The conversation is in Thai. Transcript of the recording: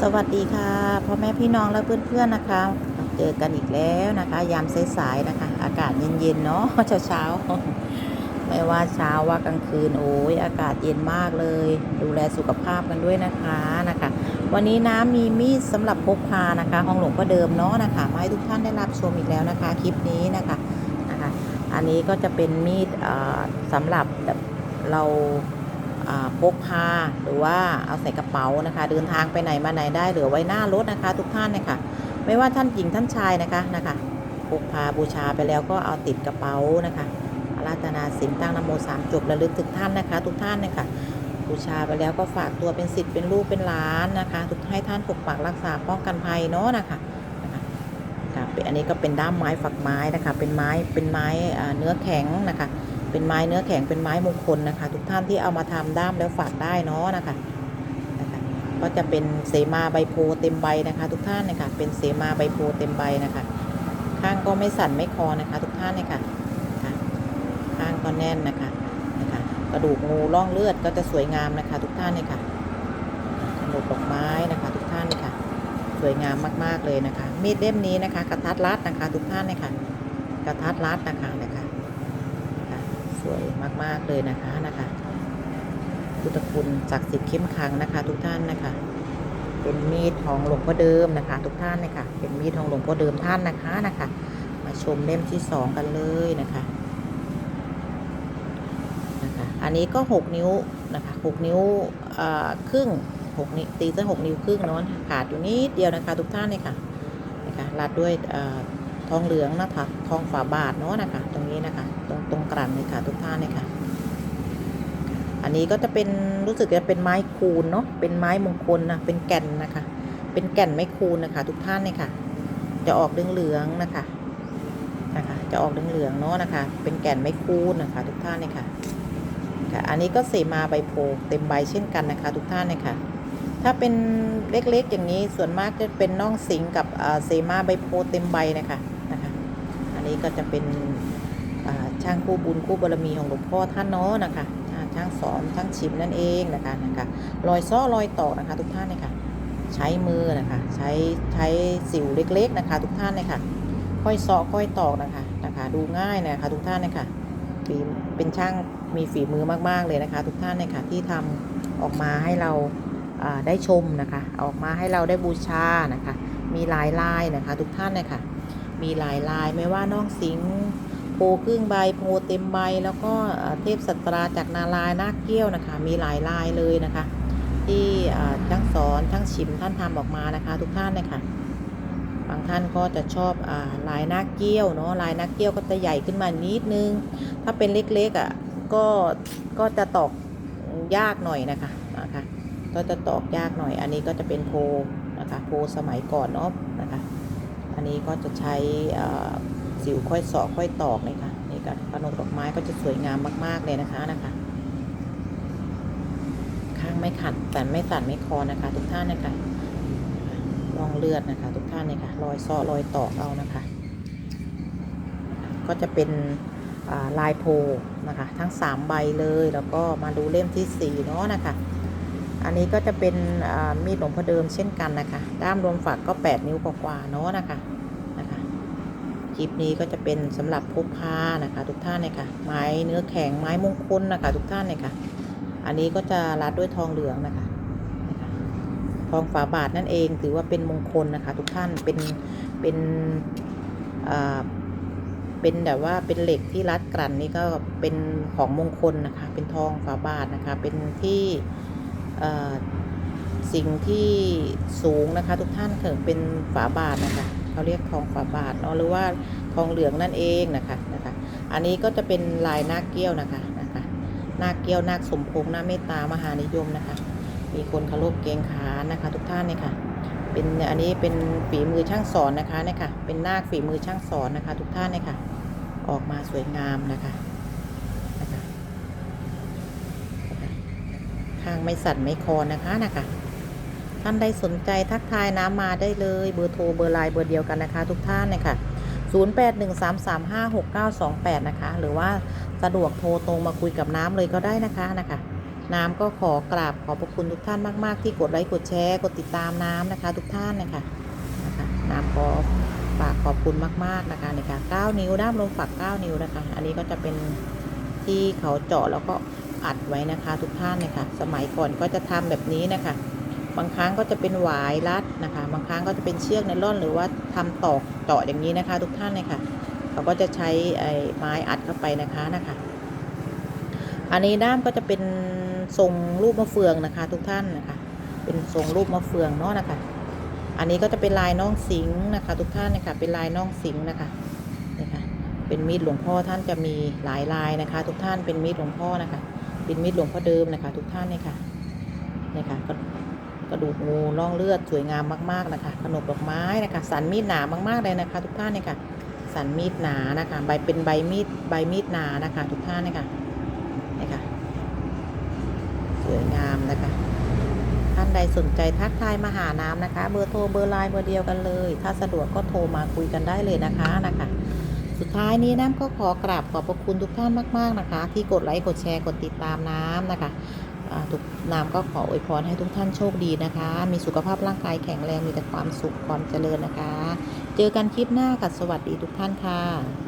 สวัสดีค่ะพ่อแม่พี่น้องและเพื่อนๆนะคะ เจอกันอีกแล้วนะคะ ยามสายๆนะคะ อากาศเย็นๆเนาะเช้าๆไม่ว่าเช้าว่ากลางคืนโอ้ยอากาศเย็นมากเลย ดูแลสุขภาพกันด้วยนะคะนะคะ วันนี้น้ำมีมีดสำหรับพกพานะคะ ห้องหลวงพ่อเดิมเนาะนะคะมาให้ทุกท่านได้รับชมอีกแล้วนะคะ คลิปนี้นะคะนะคะ อันนี้ก็จะเป็นมีดเอ่อสำหรับแบบเรา พกพาหรือว่าเอาใส่กระเป๋านะคะ เดินทางไปไหนมาไหนได้หลือไว้หน้ารถนะคะ ทุกท่านนะคะไม่ว่าท่านหญิงท่านชายนะคะนะคะพกพาบูชาไปแล้วก็เอาติดกระเป๋านะคะอาราธนาสินตั้งนโมสามจบระลึกถึงท่านนะคะ ทุกท่านนะคะบูชาไปแล้วก็ฝากตัวเป็นสิทธิ์เป็นลูกเป็นหลานนะคะ ทุกให้ท่านปกปักรักษาป้องกันภัยเนาะนะคะอันนี้ก็เป็นด้ามไม้ฝักไม้นะคะ เป็นไม้เป็นไม้เนื้อแข็งนะคะ เป็นไม้เนื้อแข็งเป็นไม้มงคลนะคะ ทุกท่านที่เอามาทำด้ามแล้วฝากได้เนาะนะคะนะคะก็จะเป็นเสมาใบโพเต็มใบนะคะ ทุกท่านนะคะเป็นเสมาใบโพเต็มใบนะคะ ข้างก็ไม่สั่นไม่คอนะคะ ทุกท่านนะคะค่ะข้างก็แน่นนะคะนะคะ กระดูกงูร่องเลือดก็จะสวยงามนะคะ ทุกท่านเลยค่ะขนมดอกไม้นะคะ ทุกท่านค่ะสวยงามมาก ๆ เลยนะคะ มีดเล่มนี้นะคะ กระทัดรัดนะคะ ทุกท่านเลยค่ะกระทัดรัดนะคะ วยมาก ๆ เลยนะคะนะคะพุทธคุณศักดิ์สิทธิ์เข้มขังนะคะ ทุกท่านนะคะ เป็นมีดของหลวงพ่อเดิมนะคะ ทุกท่านนะคะเป็นมีดของหลวงพ่อเดิมท่านนะคะนะคะ มาชมเล่มที่สองกันเลยนะคะนะคะ อันนี้ก็หกนิ้วนะคะหกนิ้วครึ่งหกนิ้วตีซะหกนิ้วครึ่งเนาะขาดอยู่นิดเดียวนะคะ ทุกท่านเลยค่ะนะคะรัดด้วยอ ทองเหลืองนะคะทองฝาบาทเนาะนะคะ ตรงนี้นะคะ ตรงตรงกลั่นเลยค่ะทุกท่านเลยค่ะ อันนี้ก็จะเป็นรู้สึกจะเป็นไม้คูนเนาะเป็นไม้มงคลนะเป็นแก่นนะคะ เป็นแก่นไม้คูนนะคะ ทุกท่านเลยค่ะ จะออกเหลืองๆนะคะนะคะ จะออกเหลืองๆเนาะนะคะ เป็นแก่นไม้คูนนะคะ ทุกท่านเลยค่ะค่ะ อันนี้ก็เสมาใบโพเต็มใบเช่นกันนะคะ ทุกท่านเลยค่ะถ้าเป็นเล็กๆอย่างนี้ส่วนมากจะเป็นน่องสิงกับเซมาใบโพเต็มใบนะคะ นี้ก็จะเป็นช่างคู่บุญคู่บารมีของหลวงพ่อท่านเนาะนะคะช่างสอนช่างชิมนั่นเองนะคะนะคะรอยซ้อรอยต่อนะคะ ทุกท่านเลยค่ะใช้มือนะคะใช้ใช้สิวเล็กๆนะคะ ทุกท่านเลยค่ะค่อยซ้อค่อยตอกนะคะนะคะ ดูง่ายนะคะทุกท่านเลยค่ะฝีเป็นช่างมีฝีมือมากๆเลยนะคะ ทุกท่านเลยค่ะที่ทำออกมาให้เราอ่าได้ชมนะคะออกมาให้เราได้บูชานะคะ มีหลายลายนะคะ ทุกท่านเลยค่ะ มีหลายลายไม่ว่าน้องสิงโพครึ่งใบโพเต็มใบ แล้วก็เทพสัตราจากนาลายนาคเกี้ยวนะคะ มีหลายลายเลยนะคะ ที่ทั้งสอนทั้งชิมท่านทำออกมานะคะ ทุกท่านเลยค่ะบางท่านก็จะชอบอลายนาคเกี้ยวเนาะลายนาคเกี้ยวก็จะใหญ่ขึ้นมานิดนึง ถ้าเป็นเล็กๆอะก็ก็จะตอกยากหน่อยนะคะนะคะก็จะตอกยากหน่อย อันนี้ก็จะเป็นโพนะคะโพสมัยก่อนเนาะนะคะ อันนี้ก็จะใช้สิวค่อยสาะค่อยตอกเลยค่ะนี่ก็ขนมดอกไม้ก็จะสวยงามมาก ๆ เลยนะคะนะคะ ข้างไม่ขัดแต่ไม่ตัดไม่คอนะคะ ทุกท่านนะคะรองเลือดนะคะ ทุกท่านเนี่ยค่ะรอยเสาะรอยตอกเอานะคะ ก็จะเป็นลายโพนะคะ ทั้ง 3 ใบเลยแล้วก็มาดูเล่มที่4เนาะนะคะ อันนี้ก็จะเป็นมีดหลวงพ่อเดิมเช่นกันนะคะ ด้ามรวมฝักก็ 8 นิ้วกว่าๆเนาะนะคะนะคะคลิปนี้ก็จะเป็นสำหรับพกพานะคะ ทุกท่านเลยค่ะ ไม้เนื้อแข็งไม้มงคลนะคะ ทุกท่านเลยค่ะ อันนี้ก็จะรัดด้วยทองเหลืองนะคะทองฝาบาทนั่นเองถือว่าเป็นมงคลนะคะ ทุกท่านเป็นเป็นเป็นแบบว่าเป็นเหล็กที่รัดกลั่นนี่ก็เป็นของมงคลนะคะ เป็นทองฝาบาทนะคะ เป็นที่ สิ่งที่สูงนะคะ ทุกท่านเกิดเป็นฝาบาทนะคะเขาเรียกทองฝาบาทเนาะหรือว่าทองเหลืองนั่นเองนะคะนะคะ อันนี้ก็จะเป็นลายนาคเกี้ยวนะคะนะคะนาคเกี้ยวนาคสมพงษ์นาคเมตตามหานิยมนะคะ มีคนเคารพเกงขานนะคะ ทุกท่านเนี่ยค่ะเป็นอันนี้เป็นฝีมือช่างสอนนะคะเนี่ยค่ะเป็นนาคฝีมือช่างสอนนะคะ ทุกท่านเนี่ยค่ะออกมาสวยงามนะคะนะคะ ข้างไม่สั่นไม่คอนนะคะนะคะ ท่านใดสนใจทักทายน้ำมาได้เลยเบอร์โทรเบอร์ไลน์เบอร์เดียวกันนะคะ ทุกท่านเนี่ยค่ะ0813356928 นะคะ หรือว่าสะดวกโทรตรงมาคุยกับน้ำเลยก็ได้นะคะนะคะ น้ำก็ขอกราบขอบพระคุณทุกท่านมาก ๆ ที่กดไลค์กดแชร์กดติดตามน้ำนะคะ ทุกท่านนะคะนะคะน้ำขอฝากขอบคุณมาก ๆ นะคะนี่ค่ะ9นิ้วด้ามลมฝัก 9 นิ้วนะคะ อันนี้ก็จะเป็นที่เขาเจาะแล้วก็ อัดไว้นะคะ ทุกท่านนะคะสมัยก่อนก็จะทำแบบนี้นะคะ บางครั้งก็จะเป็นหวายรัดนะคะ บางครั้งก็จะเป็นเชือกไนล่อนหรือว่าทำตอกเจาะอย่างนี้นะคะ ทุกท่านเลยค่ะเขาก็จะใช้ไอ้ไม้อัดเข้าไปนะคะนะคะ อันนี้ด้ามก็จะเป็นทรงรูปมะเฟืองนะคะ ทุกท่านนะคะ เป็นทรงรูปมะเฟืองเนาะนะคะ อันนี้ก็จะเป็นลายน้องสิงนะคะ ทุกท่านนะคะเป็นลายน้องสิงนะคะนี่ค่ะเป็นมีดหลวงพ่อท่านจะมีหลายลายนะคะ ทุกท่านเป็นมีดหลวงพ่อนะคะ เป็นมีดหลวงพ่อเดิมนะคะ ทุกท่านนี่ค่ะเนี่ยค่ะกระดูกงูร่องเลือดสวยงามมากๆนะคะ ขนบดอกไม้นะคะ สันมีดหนามากๆเลยนะคะ ทุกท่านนี่ค่ะ สันมีดหนานะคะ ใบเป็นใบมีดใบมีดหนานะคะ ทุกท่านนี่ค่ะเนี่ยค่ะ สวยงามนะคะ ท่านใดสนใจทักทายมาหาน้ำนะคะ เบอร์โทรเบอร์ไลน์เบอร์เดียวกันเลย ถ้าสะดวกก็โทรมาคุยกันได้เลยนะคะนะคะ สุดท้ายนี้น้ำก็ขอกราบขอบพระคุณทุกท่านมากๆนะคะ ที่กดไลค์กดแชร์กดติดตามน้ำนะคะทุกน้ำก็ขออวยพรให้ทุกท่านโชคดีนะคะ มีสุขภาพร่างกายแข็งแรงมีแต่ความสุขความเจริญนะคะ เจอกันคลิปหน้ากับสวัสดีทุกท่านค่ะ